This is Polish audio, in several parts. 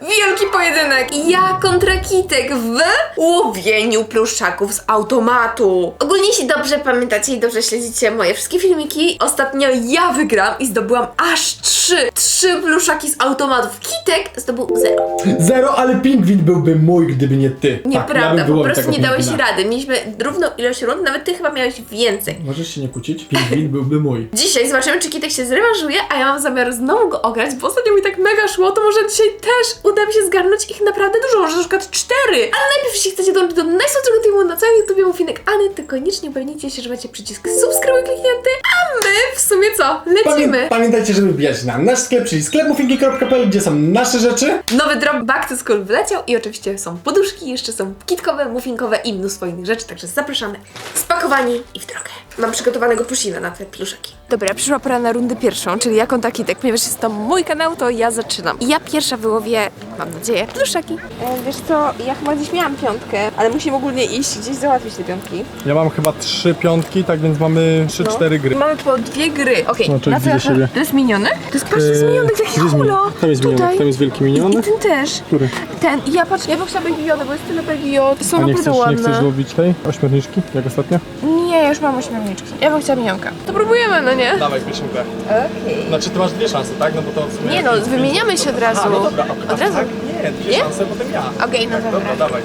Wielki pojedynek! Ja kontra Kitek w łowieniu pluszaków z automatu. Ogólnie, jeśli dobrze pamiętacie i dobrze śledzicie moje wszystkie filmiki, ostatnio ja wygram i zdobyłam aż trzy, trzy pluszaki z automatów. Kitek zdobył zero. Zero, ale pingwin byłby mój, gdyby nie ty. Tak, ja Nieprawda, bym po wyłowił prostu tego nie dałeś pingwina. rady. Mieliśmy równą ilość rund, nawet ty chyba miałeś więcej. Możesz się nie kłócić? Pingwin byłby mój. Dzisiaj zobaczymy, czy Kitek się zrewanżuje, a ja mam zamiar znowu go ograć, bo ostatnio mi tak mega szło, to może dzisiaj też uda mi się zgarnąć ich naprawdę dużo, może na przykład cztery. Ale najpierw, jeśli chcecie dołączyć do najsłodszego teamu na całym YouTubie Mufinek Any, to koniecznie upewnijcie się, że macie przycisk subskrybuj kliknięty, a my w sumie co? Lecimy! Pamię pamiętajcie, żeby wbijać na nasz sklep, czyli sklepmufinki.pl, gdzie są nasze rzeczy. Nowy drop Back to School wleciał i oczywiście są poduszki, jeszcze są kitkowe, muffinkowe i mnóstwo innych rzeczy, także zapraszamy. Spakowani i w drogę. Mam przygotowanego pusina na te pluszaki. Dobra, przyszła pora na rundę pierwszą, czyli jako taki kitek. Ponieważ jest to mój kanał, to ja zaczynam. I ja pierwsza wyłowię, mam nadzieję, pluszaki. E, wiesz co, ja chyba gdzieś miałam piątkę, ale musimy ogólnie iść gdzieś załatwić te piątki. Ja mam chyba trzy piątki, tak więc mamy trzy, cztery gry. Mamy po dwie gry. Okej, No, czyli na co widzę ja- siebie. To jest minionek? To jest, patrz, to jest Eee, gdzie taki jest hula. minionek? Tam jest minionek, Tutaj. tam jest wielki I, I minionek. ten też. Który? Ten, i ja patrz, ja bym chciała Baby Yoda, bo jest tyle Baby Yoda. Są A nie naprawdę chcesz, nie ładne. chcesz złowić tej ośmiorniczki, jak ostatnio? Nie, ja już mam ośmiorniczki. Ja bym chciała minionka. To próbujemy, no nie? Dawaj, grę. Okej. Znaczy, ty masz dwie szanse, tak? No bo to w sumie... Nie no, wymieniamy się od razu. A, no dobra, a, Od razu. Tak? Nie, dwie Nie? szanse, potem ja. Okej, no dobra. Dobra, dawaj.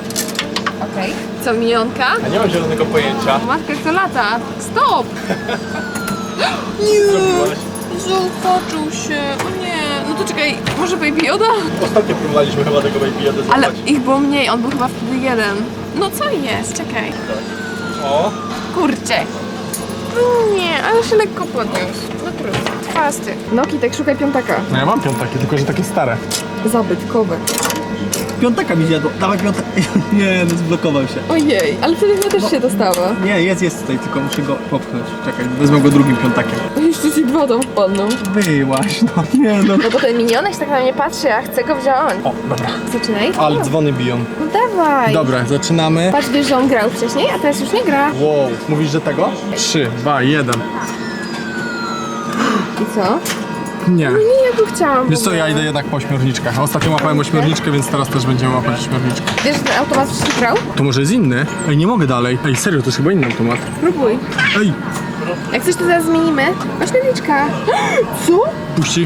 Okej. Co, minionka? A nie mam zielonego pojęcia. Matka, jak to lata? Stop! Zrobiłaś. Zaopatrzył się. O nie. No to czekaj, może Baby Yoda? Ostatnio próbowaliśmy chyba tego Baby Yoda Ale ich było mniej, on był chyba wtedy jeden. No co jest? Czekaj. O, Kurczę. Nie, ale się lekko podniósł. No trudno. Fasty. No Kitek, szukaj piątaka. no ja mam piątaki, tylko że takie stare. Zabytkowe. Piątaka mi zjadło. Dawaj piątek. Nie, no zblokował się. Ojej, ale wtedy mnie też się dostała. Nie, jest, jest tutaj, tylko muszę go popchnąć. Czekaj, wezmę go drugim piątakiem. Jeszcze ci dwa tam wpadną. Wyłaś, no nie no. No bo ten minionek tak na mnie patrzy, a chcę go wziąć. O, dobra. Zaczynaj. Ale dzwony biją. No dawaj. Dobra, zaczynamy. Patrz, wiesz, że on grał wcześniej, a teraz już nie gra. Wow, mówisz, że tego? Trzy, dwa, jeden. I co? Nie. Nie, ja tu chciałam. Wiesz co, ja idę jednak po ośmiorniczkach. Ostatnio łapałem ośmiorniczkę, więc teraz też będziemy łapać ośmiorniczkę. Wiesz, że ten automat wcześniej grał? To może jest inny? Ej, nie mogę dalej. Ej, serio, to jest chyba inny automat. Próbuj. Ej, Jak coś to zaraz zmienimy. Ośmiorniczka. Co? puści.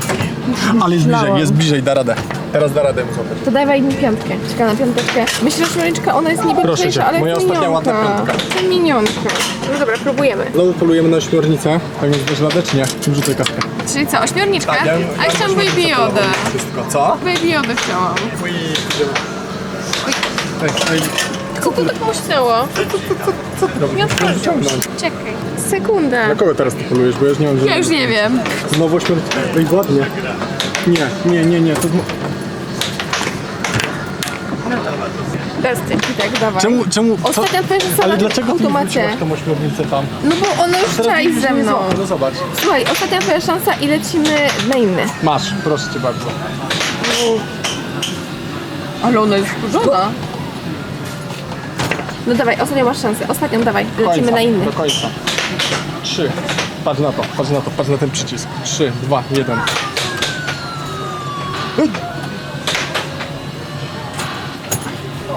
Ale jest bliżej, jest bliżej, da radę. Teraz da radę mu złapać. To dawaj mi piątkę. Czekaj na piąteczkę. Myślę, że ośmiorniczka, ona jest niby Proszę cię, ale moja jest ostatnia minionka. ładna piątka. To minionka. No dobra, próbujemy. Znowu polujemy na ośmiornicę, tak więc dasz radę czy nie? Wrzucaj kaskę. Czyli co, ośmiorniczka? Tak, ja- a ja chciałam Baby Yoda. Wszystko, co? Baby Yoda chciałam. Ej, ej, Co tu tak muśnęło? dobra, Nie muszę otworzył. wyciągnąć. Czekaj. Sekundę. Na kogo teraz ty polujesz, bo ja już nie mam Ja już nie wiem. Znowu ośmiornicę. Ej, ładnie. Nie, nie, nie, nie. To... zno- Teraz ty, tak, dawaj. Czemu, czemu? co- Ostatnia twoja szansa Ale dlaczego ty nie automacie. wróciłaś tą ośmiornicę tam? No bo ona już chciała iść ze mną. No zobacz. Słuchaj, ostatnia twoja szansa i lecimy na inny. Masz, proszę cię bardzo. Ale ona jest wkurzona. No dawaj, ostatnią masz szansę. Ostatnią dawaj, lecimy Końca, na inny. Do końca. Trzy. Patrz na to, patrz na to, patrz na ten przycisk. Trzy, dwa, jeden.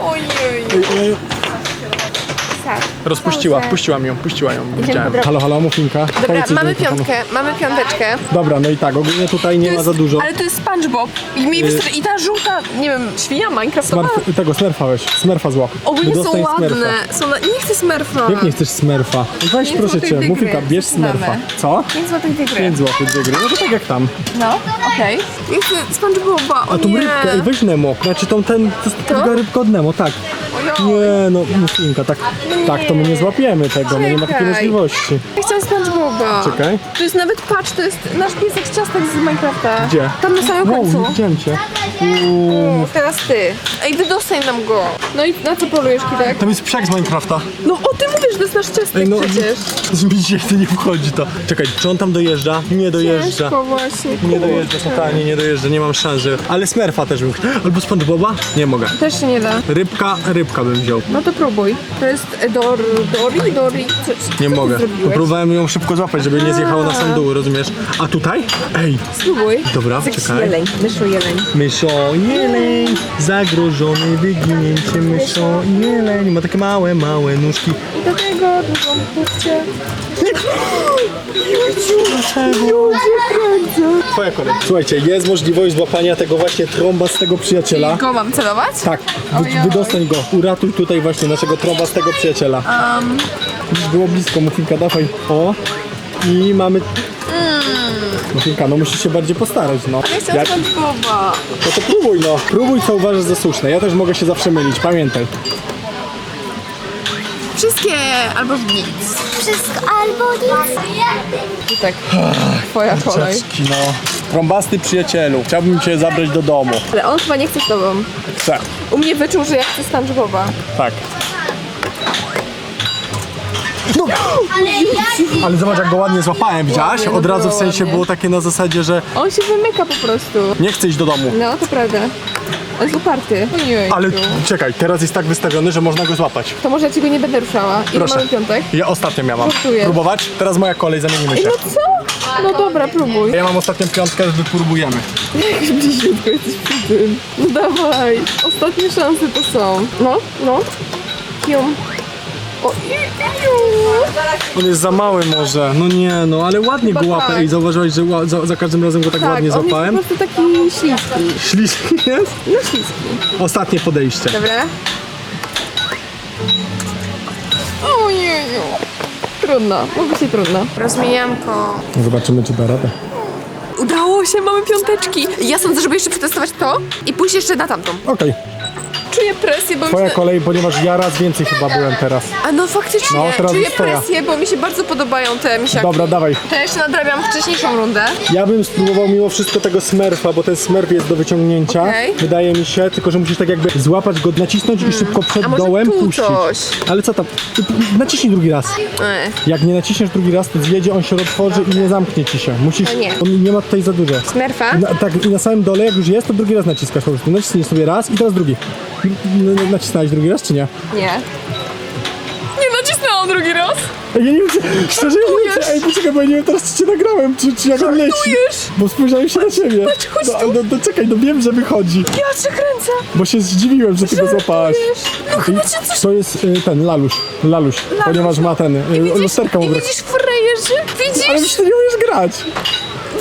Ojej. Ej, ej, Tak. Rozpuściła, Pauzę. puściła ją, puściła ją. po Widziałem. Halo, halo, mufinka. Dobra, Powiedz mamy mikrofonu. piątkę, mamy piąteczkę. Dobra, no i tak, ogólnie tutaj nie ma za dużo. Ale to jest SpongeBob. I mi wystarczy, i ta żółta, nie wiem, świnia Minecraftowa. Smurf, tego smurfa weź, smurfa złap. Ogólnie są dostań ładne. Smurfa. Są na... Nie chcę Smurfa. Jak nie chcesz smurfa? Weź Pięć proszę złotych cię, dwie mufinka, gry. bierz Zaczynamy. smurfa. Co? 5 złotych dwie gry. 5 zł dwie gry, no to tak jak tam. No, okej. Nie chcę SpongeBoba, o A tą nie. rybkę, ej, weź Nemo, znaczy tą ten, to jest To? rybka od Nemo, tak. Nie no, mufinka, tak, tak to my nie złapiemy tego, no nie ma takiej Czekaj. możliwości. Ja chciałam SpongeBoba. Czekaj. To jest nawet, patrz, to jest nasz piesek z ciastek z Minecrafta. Gdzie? Tam na samym Wow, końcu. nie widziałem cię. O, teraz ty. Ej, wydostań nam go. No i na co polujesz, Kitek? Tam jest psiak z Minecrafta. No o tym Mówisz, to jest nasz ciastek Ej, no, przecież. mi to nie wchodzi to. Czekaj, czy on tam dojeżdża? Nie dojeżdża. Ciężko właśnie. Nie dojeżdża, totalnie nie dojeżdża, nie mam szans, że... Ale Smurfa też bym chciał. Albo SpongeBoba? Nie mogę. Też się nie da. Rybka, rybka bym wziął. No to próbuj. To jest Dor, Dori, Dori, coś. Nie co ty mogę. zrobiłeś? Próbowałem ją szybko złapać, żeby nie zjechało na sam dół, rozumiesz? A tutaj? Ej, Spróbuj. Dobra, jakiś czekaj. jeleń, myszu jeleń. myszo jeleń, zagrożony wyginięciem myszo jeleń. Ma takie małe, małe nóżki. Do tego drugą pupcie. Twoja kolej. Słuchajcie, jest możliwość złapania tego właśnie trąba z tego przyjaciela. Go mam celować? Tak, wy, wydostań go. Uratuj tutaj właśnie naszego trąba z tego przyjaciela. Już było blisko, Mufinka, dawaj. O. I mamy... Mufinka, no musisz się bardziej postarać, no. Ja chcę Jak, no to próbuj, no. Próbuj, co uważasz za słuszne. Ja też mogę się zawsze mylić, pamiętaj. Wszystkie albo nic. Wszystko albo nic. I tak, twoja kolej. Czeczki, no. Trąbasty przyjacielu, chciałbym cię zabrać do domu. Ale on chyba nie chce z tobą. Chcę. U mnie wyczuł, że ja chcę SpongeBoba. Tak. No. Ale zobacz, jak go ładnie złapałem, widziałaś? Ładnie, no Od razu w było sensie ładnie. było takie na zasadzie, że On się wymyka po prostu. nie chcę iść do domu. No, to prawda. On jest uparty. Ojej. Ale czekaj, teraz jest tak wystawiony, że można go złapać. To może ja ci go nie będę ruszała. Ile Proszę. mamy piątek? Ja ostatnio miałam. Żartuję. Próbować? Teraz moja kolej, zamienimy Ej, się. no co? No dobra, próbuj. Ja mam ostatnią piątkę, wypróbujemy. Jak bliziutko jesteś przy tym. No dawaj. Ostatnie szanse to są. No, no. Pium. O, i, i, On jest za mały może. No nie, no ale ładnie Chyba go łapę. tak. Ej, zauważyłeś, że ła- za, za każdym razem go tak, Tak, ładnie on złapałem? jest po prostu taki śliski. Śliski jest? No śliski. Ostatnie podejście. Dobra. Ojeju. Trudno, mówi się trudno. Rozmijanko. Zobaczymy, czy da radę. Udało się, mamy piąteczki. Ja sądzę, żeby jeszcze przetestować to i pójść jeszcze na tamtą. Okej, Czuję presję, bo twoja już... kolej, ponieważ ja raz więcej chyba byłem teraz. A no faktycznie, No, teraz czuję jest twoja. presję, bo mi się bardzo podobają te misiaki. Dobra, dawaj. To ja jeszcze nadrabiam wcześniejszą rundę. Ja bym spróbował mimo wszystko tego smurfa, bo ten smurf jest do wyciągnięcia. Okej. Wydaje mi się, tylko że musisz tak jakby złapać go, nacisnąć i szybko przed Hmm. A może dołem tu puścić. coś? Ale co tam? Naciśnij drugi raz. E, Jak nie naciśniesz drugi raz, to zjedzie, on się otworzy i nie zamknie ci się. Musisz. O nie. On nie ma tutaj za dużo. Smerfa? Na, tak, i na samym dole, jak już jest, to drugi raz naciskasz po prostu. Naciśnij sobie raz i teraz drugi. N- n- Nacisnąłeś drugi raz, czy nie? Nie. Nie nacisnęłam drugi raz. Ej, Ja nie wiem, czy, szczerze, nie wiem, czy, ej, poczekaj, bo ja nie wiem teraz, czy cię nagrałem, czy, czy jak on leci. Żartujesz? Bo spojrzałem się na ciebie. chodź no, tu. no, no, czekaj, no wiem, że wychodzi. Ja cię kręcę. Bo się zdziwiłem, że ty go złapałaś. No chyba cię coś... To jest y, ten, laluś. Laluś, ponieważ ma ten, y, Widzisz, lusterka mu I brak. widzisz frajerzy? Ale Widzisz? przecież ty nie umiesz grać.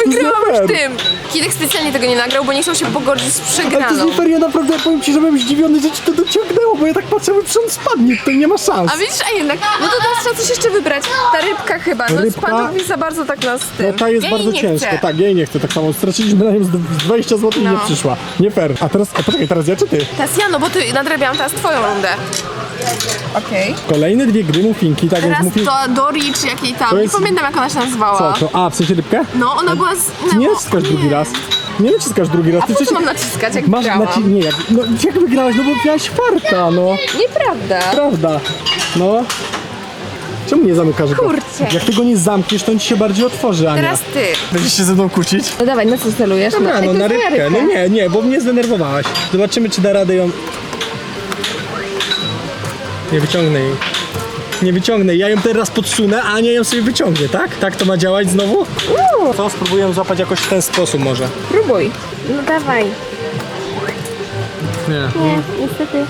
Wygrałam już tym. Kidek specjalnie tego nie nagrał, bo nie chciał się pogodzić z Ale to jest przegraną. fair, ja naprawdę powiem ci, że byłem zdziwiony, że ci to dociągnęło, bo ja tak patrzę, że on spadnie, to nie ma szans. A widzisz, a jednak, no to teraz trzeba coś jeszcze wybrać. Ta rybka chyba, no Rybka? spadł mi za bardzo tak nas tym. No ta jest ja jej bardzo nie ciężka, chcę. tak, jej nie chcę, tak samo straciliśmy na nią z 20 zł i nie No. przyszła. Nie fair. A teraz, a poczekaj, teraz ja czy ty? Teraz ja, no bo ty nadrabiałam teraz twoją rundę. Okej. Kolejne dwie gry mufinki, tak Teraz więc mufin... to Dori czy jakiej tam, To nie jest- pamiętam jak ona się nazywała. Co, to, a, w sensie rybkę? No, ona była z... Ty nie no, naciskasz nie. drugi raz. Nie naciskasz drugi raz. A ty po co mam naciskać, jak Masz wygrałam? naci... Nie, jak, no, jak wygrałaś? No bo miałaś farta, no. Nieprawda. Prawda. No. Czemu nie zamykasz go? Kurczę. Jak ty go nie zamkniesz, to on ci się bardziej otworzy, Ania. Teraz ty. Będziesz się ze mną kłócić? No dawaj, na co celujesz? Dobra, Ej, no to na jest rybkę. No nie, nie, bo mnie zdenerwowałaś. Zobaczymy, czy da radę ją... Nie wyciągnę jej. Nie wyciągnę. Ja ją teraz podsunę, a Ania ją sobie wyciągnie, tak? Tak to ma działać znowu? To spróbuję złapać jakoś w ten sposób może. Próbuj. No dawaj. Nie. Nie, niestety.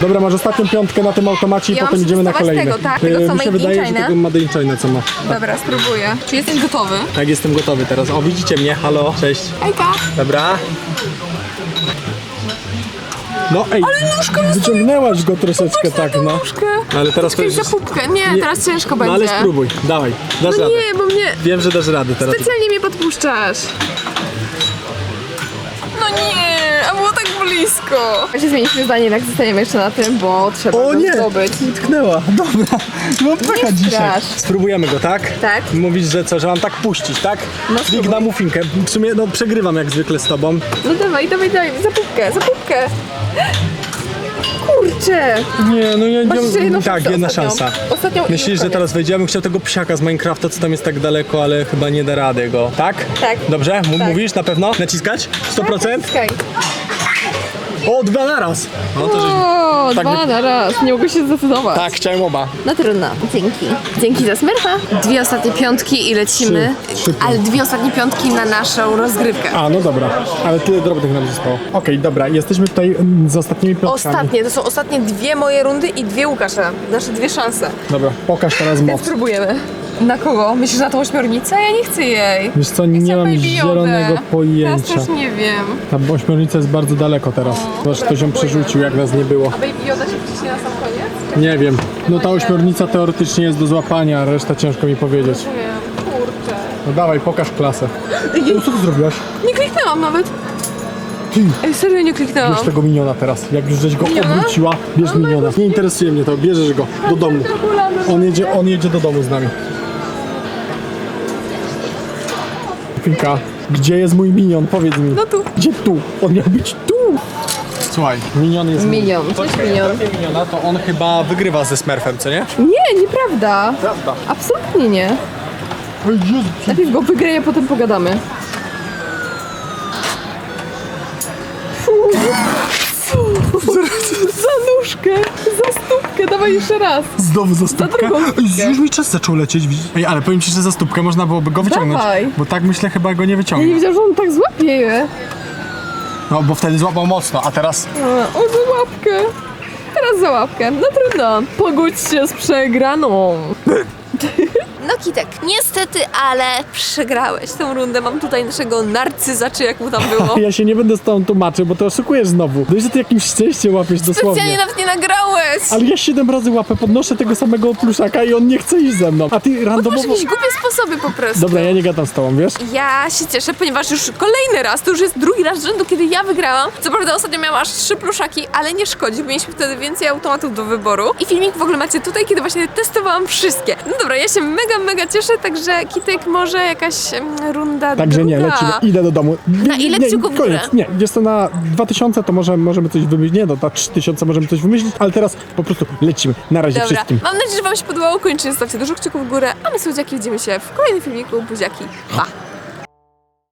Dobra, masz ostatnią piątkę na tym automacie i Ja mam potem idziemy na kolejny. tego, tak? Tego, co Mi się wydaje, że tego China co ma. Dobra, spróbuję. Czy jesteś gotowy? Tak, jestem gotowy teraz. O, widzicie mnie? Halo, cześć. Hejka. Dobra. No ej, wyciągnęłaś go troszeczkę tak, no. Nóżkę. Ale teraz to już... za pupkę. Nie, teraz ciężko będzie. No ale spróbuj, dawaj, dasz No radę. nie, bo mnie... Wiem, że dasz radę teraz. Specjalnie mnie podpuszczasz. No nie, a było tak blisko. Się zmieniliśmy zdanie, jak zostaniemy jeszcze na tym, bo trzeba O go nie, zdobyć. utknęła, dobra. Mam pecha dzisiaj. strasz. Spróbujemy go, tak? Tak. Mówisz, że co, że mam tak puścić, tak? No, Klik na mufinkę. W sumie, no przegrywam jak zwykle z tobą. No dawaj, dawaj, dawaj, za pupkę, za pupkę. Kurczę! Nie, no ja Masz jeszcze jedną Tak, szansę jedna ostatnią. szansa. Ostatnią i Myślisz, że koniec. teraz wejdzie? Ja bym chciał tego psiaka z Minecrafta, co tam jest tak daleko, ale chyba nie da rady go. Tak? Tak. Dobrze? M- Tak. Mówisz na pewno? Naciskać? 100%? Okej. O, dwa naraz! No to żeś... O, Tak dwa by- na raz, nie mogę się zdecydować. Tak, chciałem oba. No trudno, dzięki. Dzięki za smerfa. Dwie ostatnie piątki i lecimy. Trzy, trzy ale dwie ostatnie piątki na naszą rozgrywkę. A, no dobra, ale tyle drobnych nam zostało. Okej, dobra, jesteśmy tutaj mm, z ostatnimi piątkami. Ostatnie, to są ostatnie dwie moje rundy i dwie Łukasza. Nasze dwie szanse. Dobra, pokaż teraz moc. Spróbujemy. Na kogo? Myślisz na tą ośmiornicę? Ja nie chcę jej. Wiesz co, nie mam Baby zielonego Teraz pojęcia. też nie wiem. Ta ośmiornica jest bardzo daleko teraz. Zobacz, ktoś ją przerzucił, jak nas nie było. A Baby Yoda się wciśnie na sam koniec? Nie wiem. No ta ośmiornica teoretycznie jest do złapania, a reszta ciężko mi powiedzieć. Nie wiem, kurczę. No dawaj, pokaż klasę. No co ty zrobiłaś? Nie kliknęłam nawet. Ty, Ej, serio nie kliknęłam. bierz tego miniona teraz. Jak już żeś go Miniona? obróciła, bierz miniona. Nie interesuje mnie to, bierzesz go do domu. On jedzie, on jedzie do domu z nami. Gdzie jest mój minion? Powiedz mi. No tu. Gdzie tu? On miał być tu. Słuchaj, minion jest... Minion, coś minion. miniona, to on chyba wygrywa ze Smurfem, co nie? Nie, nieprawda. Prawda. Absolutnie nie. Ej, Jezu, Najpierw go wygraj, a potem pogadamy. Za nóżkę, za dawaj jeszcze raz. Znowu za stópkę? drugą Ej, stópkę. Już mi czas zaczął lecieć. widzisz? Ej, ale powiem ci, że za stópkę można byłoby go wyciągnąć. Dawaj. Bo tak myślę, chyba go nie Ja nie wiedziałam, że on tak złapie je. No, bo wtedy złapał mocno, a teraz... O, za łapkę. Teraz za łapkę. No trudno. Pogódź się z przegraną. No Kitek, niestety, ale przegrałeś tą rundę. Mam tutaj naszego narcyza, czy jak mu tam było. Ja się nie będę z tobą tłumaczył, bo to oszukujesz znowu. Dość, że ty jakimś szczęściem łapiesz Specjalnie dosłownie. nawet nie nagrałeś. Ale ja siedem razy łapę, podnoszę tego samego pluszaka i on nie chce iść ze mną. A ty Masz randomowo... jakieś głupie sposoby po prostu. Dobra, ja nie gadam z tobą, wiesz? Ja się cieszę, ponieważ już kolejny raz, to już jest drugi raz rzędu, kiedy ja wygrałam. Co prawda ostatnio miałam aż trzy pluszaki, ale nie szkodzi, bo mieliśmy wtedy więcej automatów do wyboru. I filmik w ogóle macie tutaj, kiedy właśnie testowałam wszystkie. No dobra, ja się mega, mega cieszę, także Kitek może jakaś em, runda Także nie, druga. lecimy. Idę do domu. Na ile nie, kciuków w górę? Koniec. Nie, jest to na 2000, to może możemy coś wymyślić. Nie, no na 3000 możemy coś wymyślić, ale teraz po prostu lecimy. Na razie Dobra, wszystkim. mam nadzieję, że wam się podobało. Kończymy, zostawcie dużo kciuków w górę, a my słodziaki widzimy się w kolejnym filmiku. Buziaki, pa!